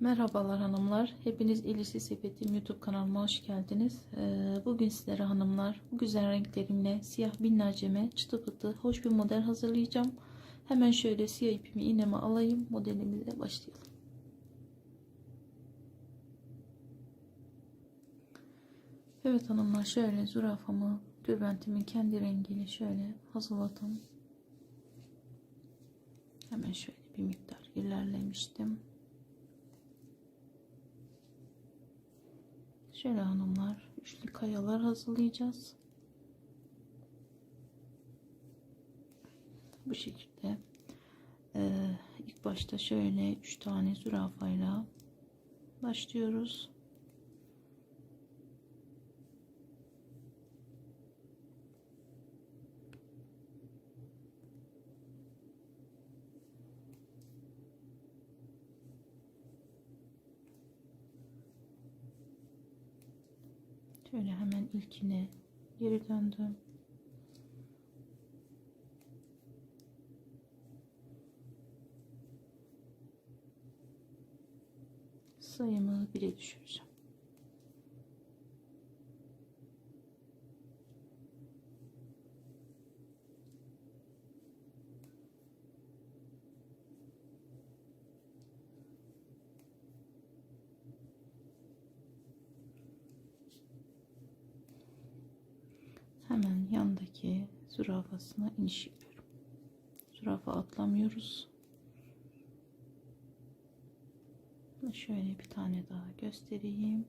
Merhabalar hanımlar. Hepiniz Elisi Sepetim YouTube kanalıma hoş geldiniz. Ee, bugün sizlere hanımlar bu güzel renklerimle siyah binlerceme çıtı pıtı hoş bir model hazırlayacağım. Hemen şöyle siyah ipimi iğneme alayım. Modelimize başlayalım. Evet hanımlar şöyle zürafamı tülbentimin kendi rengiyle şöyle hazırladım. Hemen şöyle bir miktar ilerlemiştim. Şöyle hanımlar üçlü kayalar hazırlayacağız. Bu şekilde ee, ilk başta şöyle üç tane zürafayla başlıyoruz. Şöyle hemen ilkine geri döndüm. Sayımı 1'e düşüreceğim. hemen yandaki zürafasına iniş yapıyorum. Zürafa atlamıyoruz. Şöyle bir tane daha göstereyim.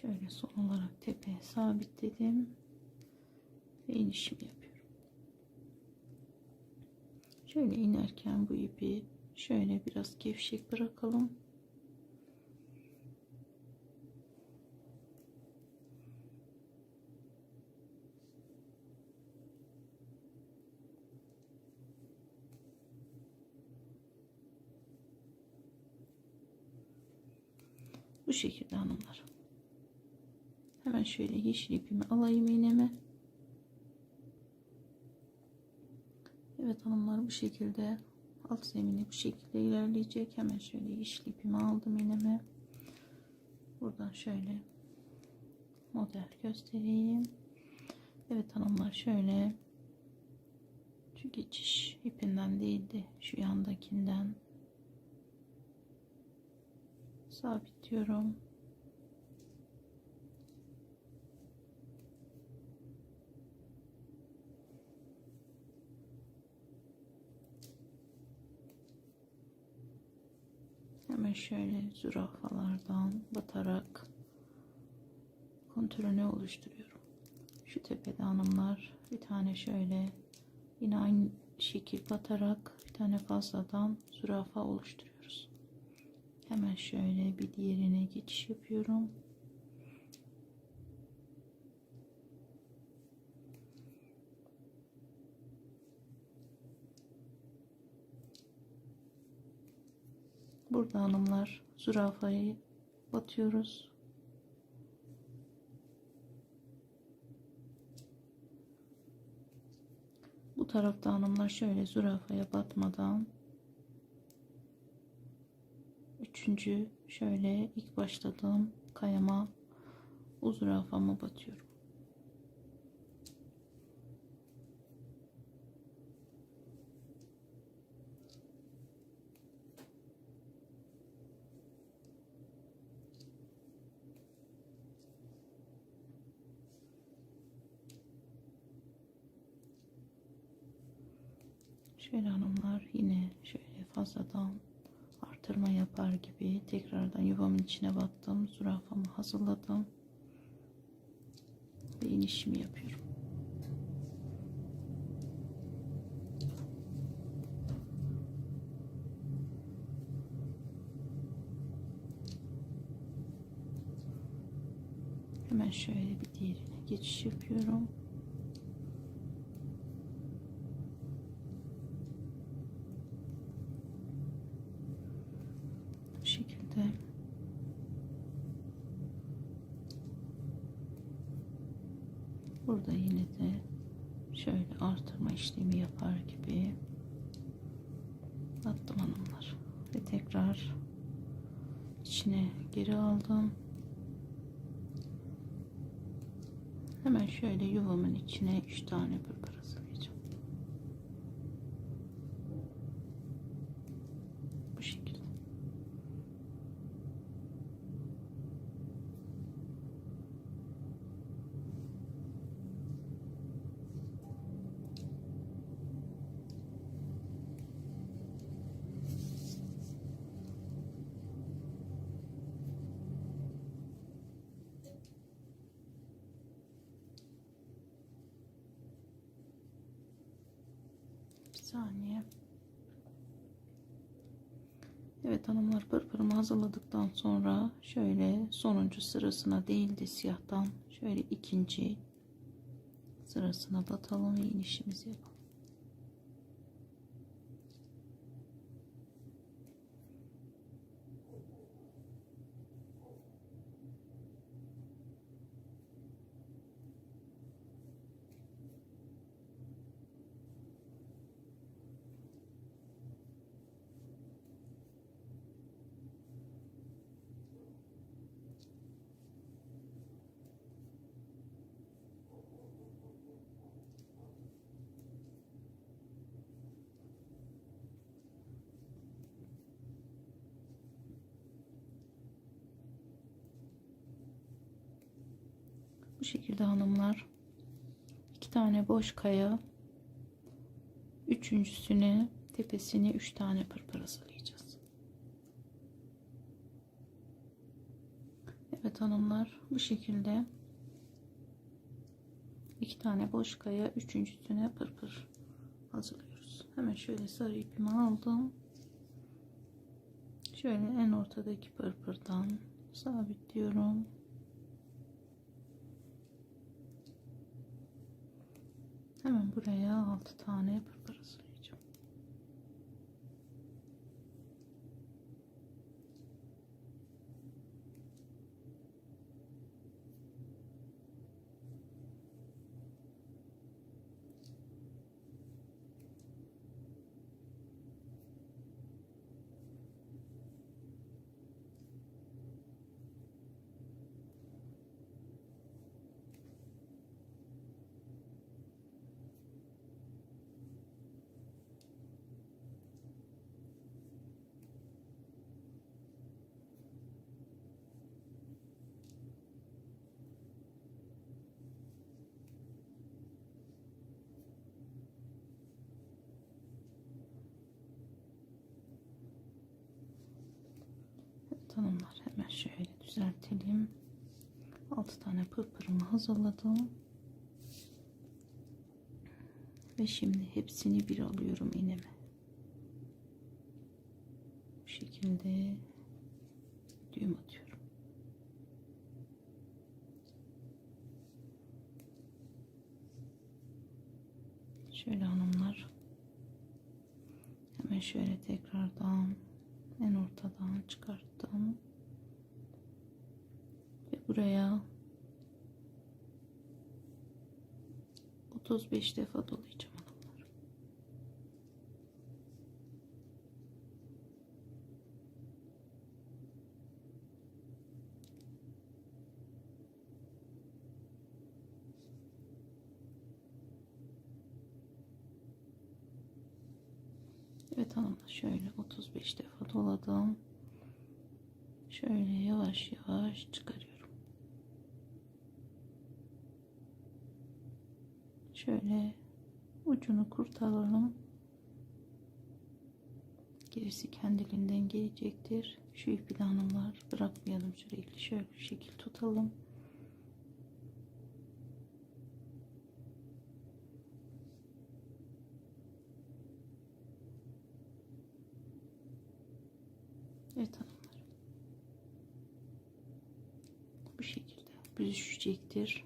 Şöyle son olarak tepeye sabitledim. Ve inişimi yapıyorum. Şöyle inerken bu ipi şöyle biraz gevşek bırakalım. Bu şekilde hanımlar. Hemen şöyle yeşil ipimi alayım iğneme. Evet hanımlar bu şekilde alt zemini bu şekilde ilerleyecek. Hemen şöyle yeşil ipimi aldım iğneme. Buradan şöyle model göstereyim. Evet hanımlar şöyle şu geçiş ipinden değildi şu yandakinden sabitliyorum. Hemen şöyle zürafalardan batarak kontürünü oluşturuyorum. Şu tepede hanımlar bir tane şöyle yine aynı şekil batarak bir tane fazladan zürafa oluşturuyoruz. Hemen şöyle bir diğerine geçiş yapıyorum. Burada hanımlar zürafayı batıyoruz. Bu tarafta hanımlar şöyle zürafaya batmadan üçüncü şöyle ilk başladığım kayama o zürafama batıyorum. fazladan artırma yapar gibi tekrardan yuvamın içine battım. Zürafamı hazırladım. Ve inişimi yapıyorum. Hemen şöyle bir diğerine geçiş yapıyorum. Burada yine de şöyle artırma işlemi yapar gibi attım hanımlar. Ve tekrar içine geri aldım. Hemen şöyle yuvamın içine 3 tane pırpır hazırlayacağım bu şekilde Bir saniye. Evet hanımlar pırpırımı hazırladıktan sonra şöyle sonuncu sırasına değil de siyahtan şöyle ikinci sırasına batalım ve inişimizi yapalım. Bu şekilde hanımlar iki tane boş kaya üçüncüsüne tepesine üç tane pırpır hazırlayacağız. Evet hanımlar bu şekilde iki tane boş kaya üçüncüsüne pırpır hazırlıyoruz. Hemen şöyle sarı ipimi aldım. Şöyle en ortadaki pırpırdan sabitliyorum. Hemen buraya 6 tane pırpır hazırlayacağım. Tanımlar hemen şöyle düzeltelim. 6 tane pırpırımı hazırladım. Ve şimdi hepsini bir alıyorum iğneme. Bu şekilde düğüm atıyorum. Şöyle hanımlar. Hemen şöyle tekrardan en ortadan çıkarttım. Ve buraya 35 defa dolayacağım hanımlar. Evet hanımlar şöyle 35 doladım. Şöyle yavaş yavaş çıkarıyorum. Şöyle ucunu kurtaralım. Gerisi kendiliğinden gelecektir. Şu ipi de hanımlar bırakmayalım sürekli şöyle bir şekil tutalım. Evet hanımlar. Bu şekilde. büzüşecektir.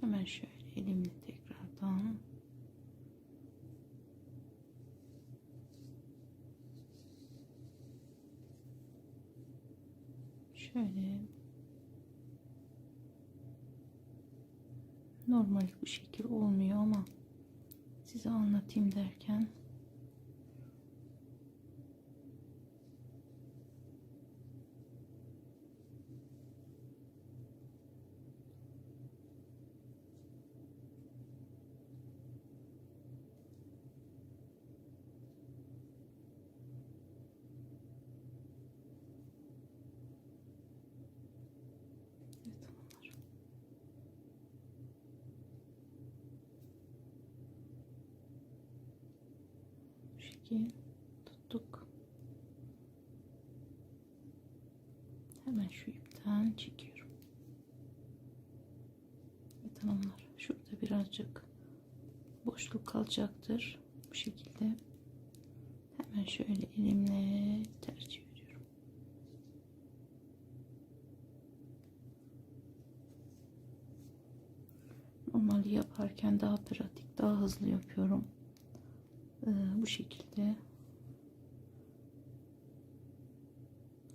Hemen şöyle elimle tekrardan şöyle normal bu şekil Şekil tuttuk. Hemen şu ipten çekiyorum. Evet hanımlar. Şurada birazcık boşluk kalacaktır. Bu şekilde. Hemen şöyle elimle ters çeviriyorum. Normali yaparken daha pratik, daha hızlı yapıyorum. Bu şekilde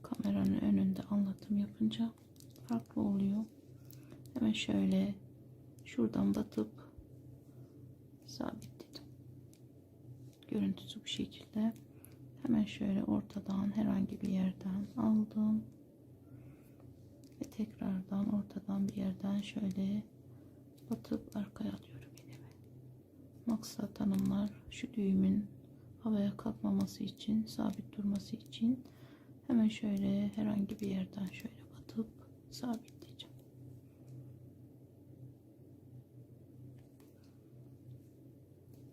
kameranın önünde anlatım yapınca farklı oluyor. Hemen şöyle şuradan batıp sabitledim. Görüntüsü bu şekilde. Hemen şöyle ortadan herhangi bir yerden aldım. Ve tekrardan ortadan bir yerden şöyle batıp arkaya alıyorum elimi. Maksat hanımlar şu düğümün havaya kalkmaması için, sabit durması için hemen şöyle herhangi bir yerden şöyle batıp sabitleyeceğim.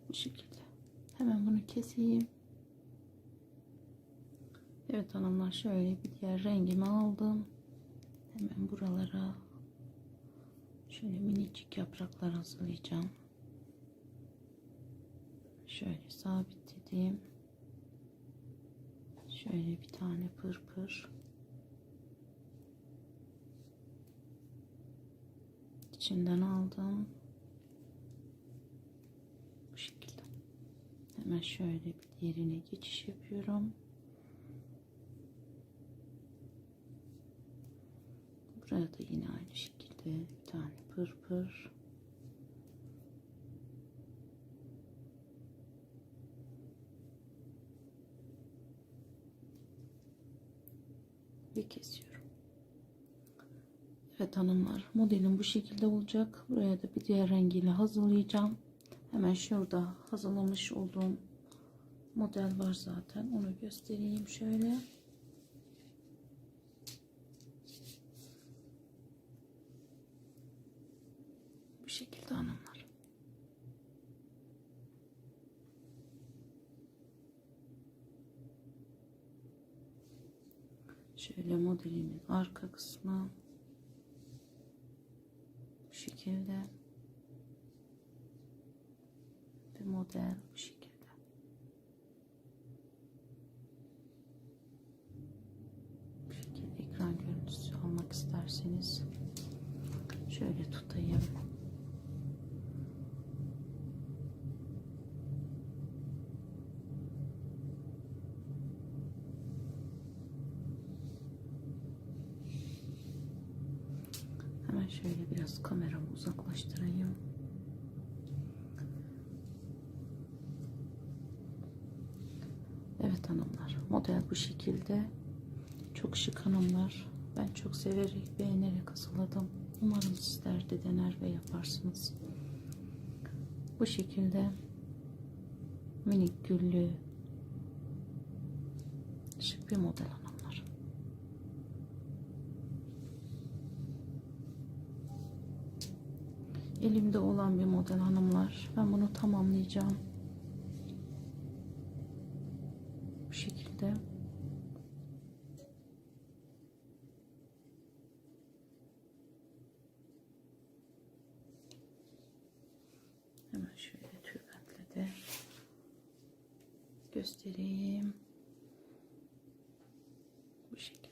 Bu şekilde. Hemen bunu keseyim. Evet hanımlar şöyle bir diğer rengimi aldım. Hemen buralara şöyle minicik yapraklar hazırlayacağım. Şöyle sabitledim. Şöyle bir tane pırpır. İçinden aldım. Bu şekilde. Hemen şöyle bir diğerine geçiş yapıyorum. Buraya da yine aynı şekilde bir tane pırpır. Ve kesiyorum. Evet hanımlar modelim bu şekilde olacak. Buraya da bir diğer rengiyle hazırlayacağım. Hemen şurada hazırlamış olduğum model var zaten. Onu göstereyim şöyle. Bu şekilde hanımlar. Şöyle modelimin arka kısmı bu şekilde ve model bu şekilde. Bu şekilde ekran görüntüsü almak isterseniz şöyle tutayım. Hemen şöyle biraz kameramı uzaklaştırayım. Evet hanımlar model bu şekilde. Çok şık hanımlar. Ben çok severek beğenerek hazırladım. Umarım sizler de dener ve yaparsınız. Bu şekilde minik güllü şık bir model hanımlar. Elimde olan bir model hanımlar. Ben bunu tamamlayacağım. göstereyim. Bu şekilde.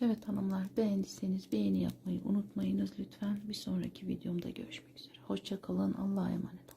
Evet hanımlar beğendiyseniz beğeni yapmayı unutmayınız lütfen. Bir sonraki videomda görüşmek üzere. Hoşçakalın. Allah'a emanet